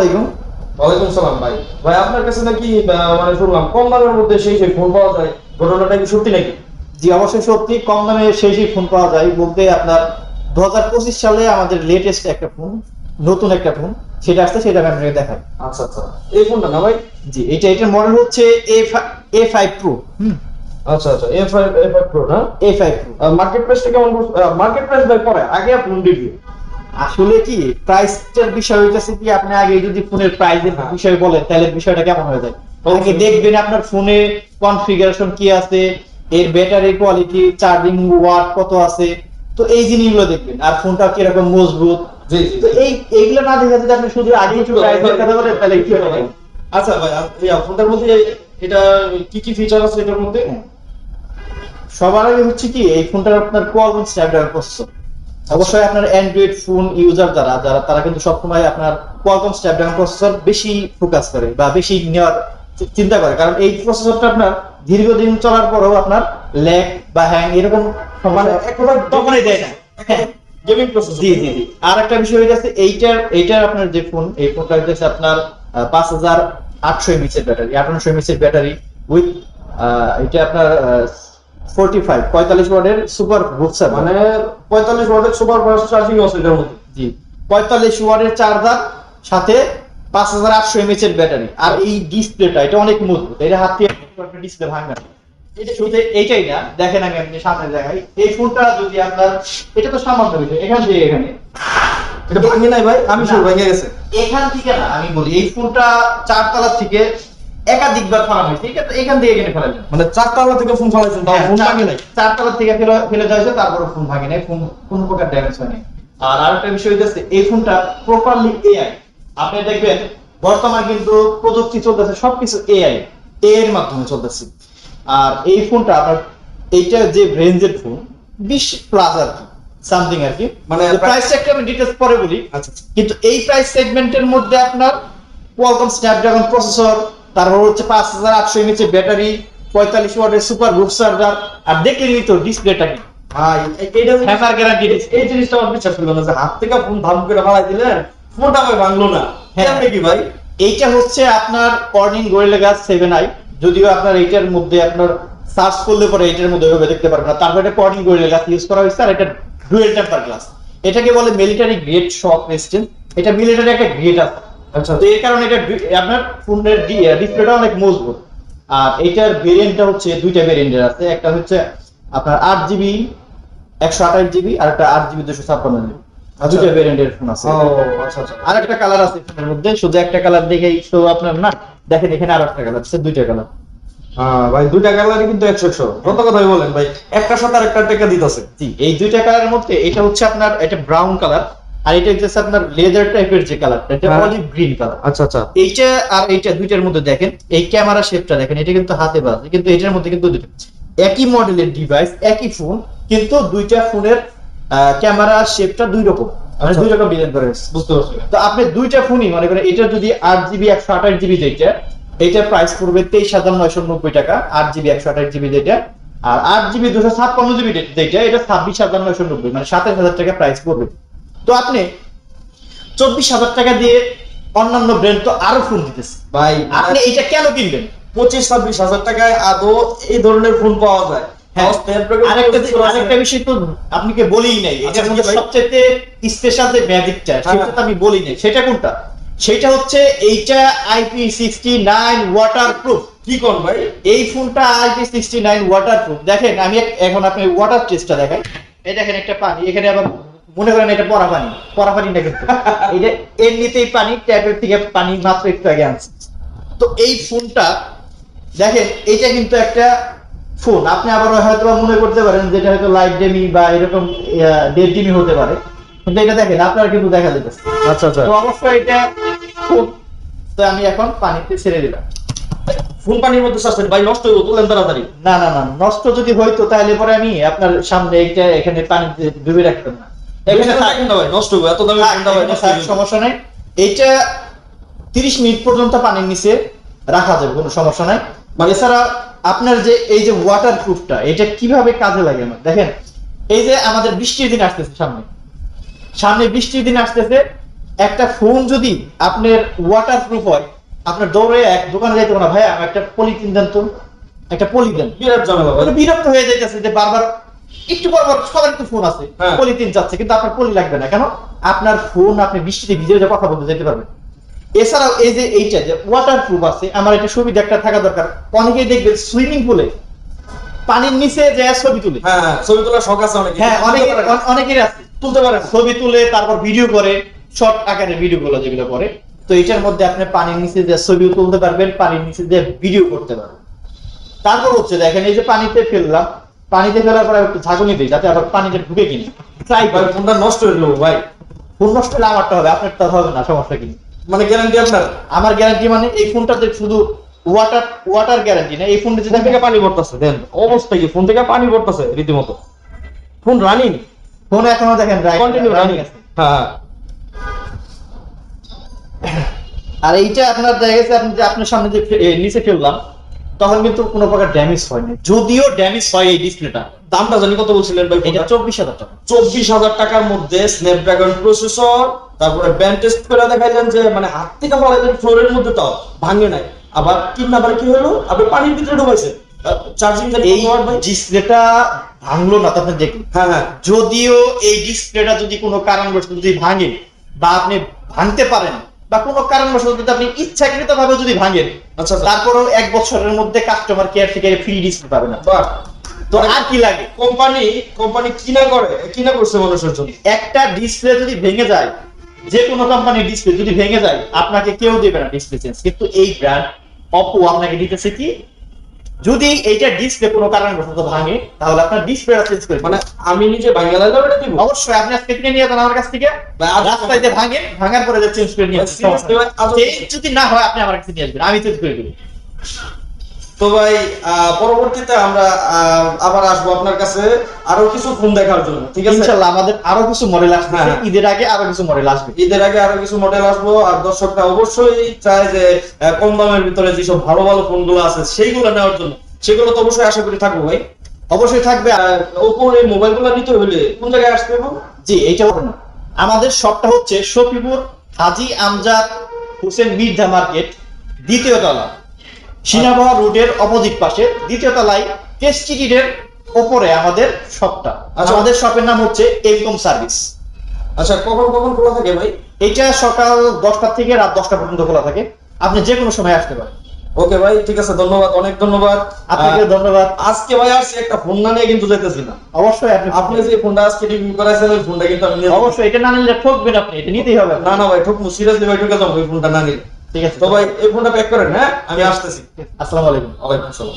আলাইকুম ওয়ালাইকুম সালাম ভাই। ভাই আপনার কাছে নাকি মানে শুনলাম কম দামের মধ্যে সেই সেই ফোন পাওয়া যায়। ঘটনাটা কি সত্যি নাকি? জি অবশ্যই সত্যি। কম দামে সেই সেই ফোন পাওয়া যায়। বলতে আপনার দু সালে আমাদের লেটেস্ট একটা ফোন নতুন একটা ফোন সেটা আসছে সেটা আমি আপনাকে দেখাই। আচ্ছা আচ্ছা। এই ফোনটা না ভাই? জি এটা এটার মডেল হচ্ছে এ ফাইভ প্রো হুম। আচ্ছা আচ্ছা A five A five pro না? এ ফাইভ প্রো মার্কেট প্রাইসটা কেমন মার্কেট প্রাইস ভাই পরে আগে রিভিউ আসলে কি প্রাইসটার বিষয় হইতেছে কি আপনি আগে যদি ফোনের প্রাইসের। বিষয় বলেন তাহলে বিষয়টা কেমন হয়ে যায়? আগে দেখবেন আপনার ফোনে কনফিগারেশন কি আছে এর ব্যাটারি কোয়ালিটি চার্জিং ওয়াট কত আছে তো এই জিনিসগুলো দেখবেন। আর ফোনটা কীরকম মজবুত। জি জি তো এই এইগুলো না দেখে যদি আপনি শুধু আগে একটু প্রাইসের কথা বলেন তাহলে কি হবে? আচ্ছা ভাই এই ফোনটার মধ্যে এটা কি কি ফিচার আছে এটার মধ্যে? সবার আগে হচ্ছে কি এই ফোনটার আপনার কোয়ালকম স্ন্যাপড্রাগন প্রসেসর অবশ্যই আপনার অ্যান্ড্রয়েড ফোন ইউজার যারা যারা তারা কিন্তু সবসময় আপনার কোয়ালকম স্ন্যাপড্রাগন প্রসেসর বেশি ফোকাস করে বা বেশি নেওয়ার চিন্তা করে। কারণ এই প্রসেসরটা আপনার দীর্ঘদিন চলার পরেও আপনার ল্যাগ বা হ্যাং এরকম মানে মানে এক তখনই দেয় না। হ্যাঁ গেমিং প্রসেস জি জি জি। আর একটা বিষয় হচ্ছে এইটার এইটার আপনার যে ফোন এই ফোনটা হচ্ছে আপনার পাঁচ হাজার আটশো এমএচের ব্যাটারি আঠারোশো এমএচের ব্যাটারি উইথ এটা আপনার ওয়াটের সুপার মানে ওয়াটের সুপার ফাস্ট চার্জিং আছে এটার মধ্যে। জি পঁয়তাল্লিশ ওয়াটের চার্জার সাথে পাঁচ হাজার আটশো এমএচ এর ব্যাটারি আর এই ডিসপ্লেটা এটা অনেক মজবুত এটা হাত দিয়ে ডিসপ্লে ভাঙবে না। এটা শুধু এইটাই না দেখেন আমি আপনি সামনে দেখাই। এই ফোনটা যদি আপনার এটা তো সামান্য বিষয় এখান থেকে এখানে। এটা ভাঙে নাই ভাই আমি না। শুরু ভেঙে গেছে। এখান থেকে না আমি বলি এই ফোনটা চারতলা থেকে একাধিকবার ফেলা হয়েছে ঠিক আছে? এখান থেকে এখানে ফেলা যায়। মানে চারতলা থেকে ফোন চালাইছেন তাও ফোন ভাঙে নাই? চারতলা থেকে ফেলে ফেলে হয়েছে তারপরে ফোন ভাঙে নাই ফোন কোনো প্রকার ড্যামেজ হয়নি আর আরেকটা বিষয় হচ্ছে এই ফোনটা প্রপারলি এআই আপনি দেখবেন বর্তমান কিন্তু প্রযুক্তি চলতেছে সবকিছু এআই এর মাধ্যমে চলতেছে। আর এই ফোনটা আপনার এইটা যে রেঞ্জের ফোন বিশ প্লাস আর কি সামথিং আর কি। মানে মানে প্রাইসটা আমি ডিটেলস পরে বলি। আচ্ছা কিন্তু এই প্রাইস সেগমেন্টের মধ্যে আপনার কোয়ালকম স্ন্যাপড্রাগন প্রসেসর তারপর হচ্ছে পাঁচ হাজার আটশো এমএচ ব্যাটারি পঁয়তাল্লিশ ওয়াটের সুপার বুক চার্জার আর দেখলেনি তো ডিসপ্লেটা কি? ভাই গ্যারান্টি এই জিনিসটা আমার বিশ্বাস না যে হাত থেকে ফোন করে দিলেন ফোনটা ভাই ভাঙলো না। হ্যাঁ। কি ভাই? এইটা হচ্ছে আপনার Corning Gorilla glass seven I যদিও আপনার এইটার মধ্যে আপনার সার্চ করলে পরে এইটার মধ্যে ওইভাবে দেখতে পারবেন না। তারপর এটা কর্নিং গ্লাস ইউজ করা হয়েছে আর এটা ডুয়েল টেম্পার গ্লাস এটাকে বলে মিলিটারি গ্রেড শক রেজিস্ট্যান্স এটা মিলিটারি একটা গ্রেড আছে। আচ্ছা। তো এই কারণে এটা আপনার ফোনের ডিসপ্লেটা অনেক মজবুত। আর এটার ভেরিয়েন্টটা হচ্ছে দুইটা ভেরিয়েন্টের আছে। একটা হচ্ছে আপনার আট জিবি একশো আঠাশ জিবি আর একটা আট জিবি দুশো ছাপ্পান্ন জিবি। আচ্ছা। দুইটা ভেরিয়েন্টের ফোন আছে। আচ্ছা আচ্ছা। আর একটা কালার আছে ফোনের মধ্যে। শুধু একটা কালার দেখেই তো আপনার না। দেখেন এখানে আর একটা কালার আছে দুইটা কালার হ্যাঁ ভাই দুইটা কালারই কিন্তু একশো একশো। কত কথাই বলেন ভাই। একটা সাথে আর একটা টেকা দিতেছে। জি এই দুইটা কালারের মধ্যে এটা হচ্ছে আপনার এটা ব্রাউন কালার আর এটা হচ্ছে আপনার লেদার টাইপের যে কালারটা এটা। অলিভ গ্রিন কালার আচ্ছা আচ্ছা। এইটা আর এইটা দুইটার মধ্যে দেখেন এই ক্যামেরা শেপটা দেখেন এটা কিন্তু হাতে বাজে কিন্তু এটার মধ্যে কিন্তু দুটো একই মডেলের ডিভাইস একই ফোন কিন্তু দুইটা ফোনের ক্যামেরা শেপটা দুই রকম। মানে আচ্ছা। দুই রকম ডিজাইন করে বুঝতে পারছি তো আপনি দুইটা ফোনই মনে করেন এটা যদি আট জিবি একশো আঠাশ জিবি যেটা এইটার প্রাইস পড়বে তেইশ হাজার নয়শো নব্বই টাকা আট জিবি একশো আঠাশ জিবি যেটা আর আট জিবি দুশো ছাপ্পান্ন জিবি যেটা এটা ছাব্বিশ হাজার নয়শো নব্বই মানে সাতাশ হাজার টাকা প্রাইস পড়বে। তো আপনি চব্বিশ হাজার টাকা দিয়ে অন্যান্য ব্র্যান্ড তো আরও ফোন দিতেছে। ভাই আপনি এটা কেন কিনবেন পঁচিশ ছাব্বিশ হাজার টাকায় আদৌ এই ধরনের ফোন পাওয়া যায়? হ্যাঁ, আরেকটা বিষয় তো আপনাকে নাই? আচ্ছা, এটার মধ্যে সবচেয়ে স্পেশাল যে ম্যাজিকটা হ্যাঁ, সেটা। তো আমি বলি নাই। সেটা কোনটা? সেটা হচ্ছে এইটা IP sixty nine water proof কি কোন ভাই? এই ফোনটা IP sixty nine water proof দেখেন আমি এখন আপনি ওয়াটার টেস্টটা দেখেন এই দেখেন একটা পানি এখানে আবার মনে করেন এটা পরা পানি পরা পানি না কিন্তু। এটা এমনিতেই পানি ট্যাপের থেকে পানি মাত্র একটু আগে আনছে। তো এই ফোনটা দেখেন এটা কিন্তু একটা ফোন। আপনি আবার হয়তো মনে করতে পারেন যেটা হয়তো লাইট ডেমি বা এরকম ডেড ডিমি হতে পারে। কিন্তু এটা দেখেন আপনারা কিন্তু দেখা যেতেছে আচ্ছা আচ্ছা। তো অবশ্যই এটা ফোন। তো আমি এখন পানিতে ছেড়ে দিলাম। ফোন পানির মধ্যে সাসপেন্ড ভাই নষ্ট হইব তুলেন তাড়াতাড়ি। না না না নষ্ট যদি হইতো তাহলে পরে আমি আপনার সামনে এইটা এখানে পানিতে ডুবে রাখতাম না। নষ্ট এত দামি সমস্যা নাই। এইটা তিরিশ মিনিট পর্যন্ত পানির নিচে রাখা যাবে কোনো সমস্যা নাই। মানে এছাড়া আপনার যে এই যে ওয়াটার প্রুফটা এটা কীভাবে কাজে লাগে আমার? দেখেন এই যে আমাদের বৃষ্টির দিন আসতেছে সামনে। সামনে বৃষ্টির দিন আসতেছে একটা ফোন যদি আপনার ওয়াটার প্রুফ হয় আপনার দৌড়ে এক দোকানে যাইতে না। ভাই একটা পলিথিন দেন তো একটা পলি দেন। বিরক্ত হয়ে যাইতেছে যে বারবার একটু পর পর সবার তো ফোন আছে। হ্যাঁ। পলিথিন যাচ্ছে কিন্তু আপনার পলি লাগবে না। কেন? আপনার ফোন আপনি বৃষ্টিতে ভিজে ভিজে কথা বলতে যেতে পারবেন। এছাড়াও এই যে এইটা যে ওয়াটার প্রুফ আছে আমার একটা সুবিধা একটা থাকা দরকার। অনেকেই দেখবে সুইমিং পুলে পানির নিচে যে ছবি তুলে। হ্যাঁ হ্যাঁ ছবি তোলার শখ আছে অনেকে হ্যাঁ অনেকে অনেকের আছে। তুলতে পারে ছবি তুলে তারপর ভিডিও করে শর্ট আকারে ভিডিও গুলো যেগুলো করে। তো এটার মধ্যে আপনি পানির নিচে যে ছবি তুলতে পারবেন পানির নিচে যে ভিডিও করতে পারবেন। তারপর হচ্ছে দেখেন এই যে পানিতে ফেললাম পানিতে ফেলার পরে একটু ঝাঁকুনি দিই যাতে আবার পানিতে ঢুকে কিনি। ট্রাই ভাই করি ফোনটা নষ্ট হয়ে গেলো ভাই। ফোন নষ্ট হলে আমারটা হবে আপনার তো হবে না সমস্যা কি? মানে গ্যারান্টি আপনার? আমার গ্যারান্টি মানে এই ফোনটাতে শুধু ওয়াটার ওয়াটার গ্যারান্টি না এই ফোনটা ফোন যেটা থেকে পানি পড়তেছে দেন। অবস্থা কি? ফোন থেকে পানি পড়তেছে রীতিমতো। ফোন রানিং ফোন এখনও দেখেন কন্টিনিউ রানিং আছে। হ্যাঁ আর এইটা আপনার দেখা গেছে আপনি যে আপনার সামনে যে নিচে ফেললাম তখন কিন্তু কোনো প্রকার ড্যামেজ হয়নি। যদিও ড্যামেজ হয় এই ডিসপ্লেটা দামটা জানি কত বলছিলেন ভাই এটা চব্বিশ হাজার টাকা। চব্বিশ হাজার টাকার মধ্যে স্ন্যাপড্রাগন প্রসেসর তারপরে ব্যান্ড টেস্ট করে দেখাইলেন যে মানে হাত থেকে ফলাইলেন ফ্লোরের মধ্যে তাও ভাঙে নাই। আবার তিন নাম্বার কি হলো? আপনি পানির ভিতরে ঢুকাইছে। চার্জিং এই ডিসপ্লেটা ভাঙলো না আপনি দেখুন। হ্যাঁ হ্যাঁ। যদিও এই ডিসপ্লেটা যদি কোনো কারণবশত যদি ভাঙে বা আপনি ভাঙতে পারেন বা কোনো কারণবশত যদি আপনি ইচ্ছাকৃত ভাবে যদি ভাঙেন আচ্ছা আচ্ছা। তারপরেও এক বছরের মধ্যে কাস্টমার কেয়ার থেকে ফ্রি ডিসপ্লে পাবে না তো আর কি লাগে? কোম্পানি কোম্পানি কিনা করে কিনা করছে মানুষের জন্য? একটা ডিসপ্লে যদি ভেঙে যায় যে কোনো কোম্পানির ডিসপ্লে যদি ভেঙে যায় আপনাকে কেউ দেবে না ডিসপ্লে চেঞ্জ কিন্তু এই ব্র্যান্ড অপো আপনাকে দিতেছে কি? যদি এইটা ডিসপ্লে কোনো কারণে বসত ভাঙে তাহলে আপনার ডিসপ্লেটা চেঞ্জ করে মানে আমি নিজে বাংলা এটা দিব? অবশ্যই আপনি আজকে কিনে নিয়ে যান আমার কাছ থেকে। আজ- রাস্তায় ভাঙে ভাঙার পরে চেঞ্জ করে নিয়ে আসবেন চেঞ্জ যদি না হয় আপনি আমার কাছে নিয়ে আসবেন। আমি চেঞ্জ করে দেবো। তো ভাই আহ, পরবর্তীতে আমরা আবার আসব আপনার কাছে আরও কিছু ফোন দেখার জন্য ঠিক আছে? ইনশাল্লাহ আমাদের আরও কিছু মডেল আসবে। হ্যাঁ, হ্যাঁ। ঈদের আগে আরও কিছু মডেল আসবে। ঈদের আগে আরও কিছু মডেল আসব আর দর্শকরা অবশ্যই চায় যে কম দামের ভিতরে যেসব ভালো ভালো ফোনগুলো আছে সেইগুলো নেওয়ার জন্য। সেগুলো তো অবশ্যই আশা করি থাকব ভাই। অবশ্যই থাকবে। ওপোর এই মোবাইলগুলো নিতে হলে কোন জায়গায় আসতে হবে? জি এইটা। আমাদের শপটা হচ্ছে শফিপুর হাজি আমজাদ হোসেন মির্জা মার্কেট দ্বিতীয় তলা। সিনাবহা রোডের অপোজিট পাশে দ্বিতীয় তলায় টেস্টিটির ওপরে আমাদের শপটা। আচ্ছা। আমাদের শপের নাম হচ্ছে এলকম সার্ভিস। আচ্ছা কখন কখন খোলা থাকে ভাই? এটা সকাল দশটা থেকে রাত দশটা পর্যন্ত খোলা থাকে। আপনি যে কোনো সময় আসতে পারেন। ওকে ভাই ঠিক আছে ধন্যবাদ অনেক ধন্যবাদ। আপনাকে ধন্যবাদ। আজকে ভাই আসছি একটা ফোন না নিয়ে কিন্তু যেতেছি না। অবশ্যই আপনি আপনি যে ফোনটা আজকে রিভিউ করাইছেন ওই ফোনটা কিন্তু আমি অবশ্যই এটা না নিলে ঠকবেন আপনি এটা নিতেই হবে। না না ভাই ঠুকমু সিরিয়াসলি ভাই ঠুকে যাব ওই ফোনটা না নিলে। ঠিক আছে তো ভাই এই ফোনটা প্যাক করেন হ্যাঁ আমি আসতেছি আসসালামু আলাইকুম ওয়ালাইকুম আসসালাম